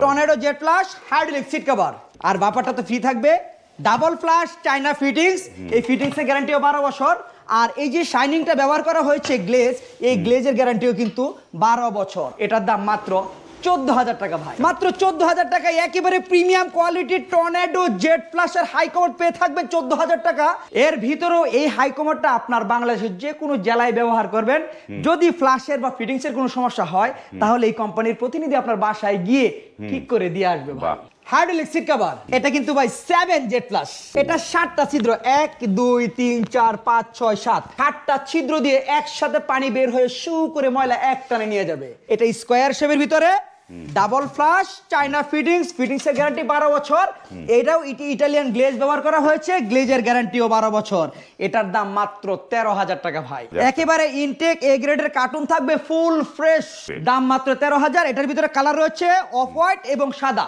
Tornado jet flush hydraulic seat cover. আর ব্যাপারটা তো free থাকবে। Double flush china fittings. এই ফিটিংসের গ্যারান্টিও বারো বছর। আর এই যে শাইনিংটা ব্যবহার করা হয়েছে গ্লেজ এই গ্লেজের গ্যারান্টিও কিন্তু বারো বছর। এটার দাম মাত্র চোদ্দ হাজার টাকা ভাই। মাত্র চোদ্দ হাজার টাকায় একেবারে প্রিমিয়াম কোয়ালিটির টর্নেডো জেট পেয়ে থাকবেন চোদ্দ হাজার টাকা। এর ভিতরেও এই হাইকমার্ডটা আপনার বাংলাদেশের যে কোনো জেলায় ব্যবহার করবেন। যদি ফ্লাশের বা ফিটিংসের কোনো সমস্যা হয় তাহলে এই কোম্পানির প্রতিনিধি আপনার বাসায় গিয়ে ঠিক করে দিয়ে আসবে ভাই। বাহ। সিট কভার এটা কিন্তু ভাই সেভেন জেড প্লাস এটা সাতটা ছিদ্র। এক দুই তিন চার পাঁচ ছয় সাত। সাতটা ছিদ্র দিয়ে একসাথে পানি বের হয়ে শু করে ময়লা এক টানে নিয়ে যাবে। এটা স্কোয়ার শেপের ভিতরে। Double flush china fittings fittings এর গ্যারান্টি বারো বছর। এটাও ইটালিয়ান গ্লেজ ব্যবহার করা হয়েছে গ্লেজের গ্যারান্টিও বারো বছর। এটার দাম মাত্র তেরো হাজার টাকা ভাই। একেবারে ইনটেক এ গ্রেডের কার্টুন থাকবে ফুল ফ্রেশ দাম মাত্র তেরো হাজার। এটার ভিতরে কালার রয়েছে অফ হোয়াইট এবং সাদা।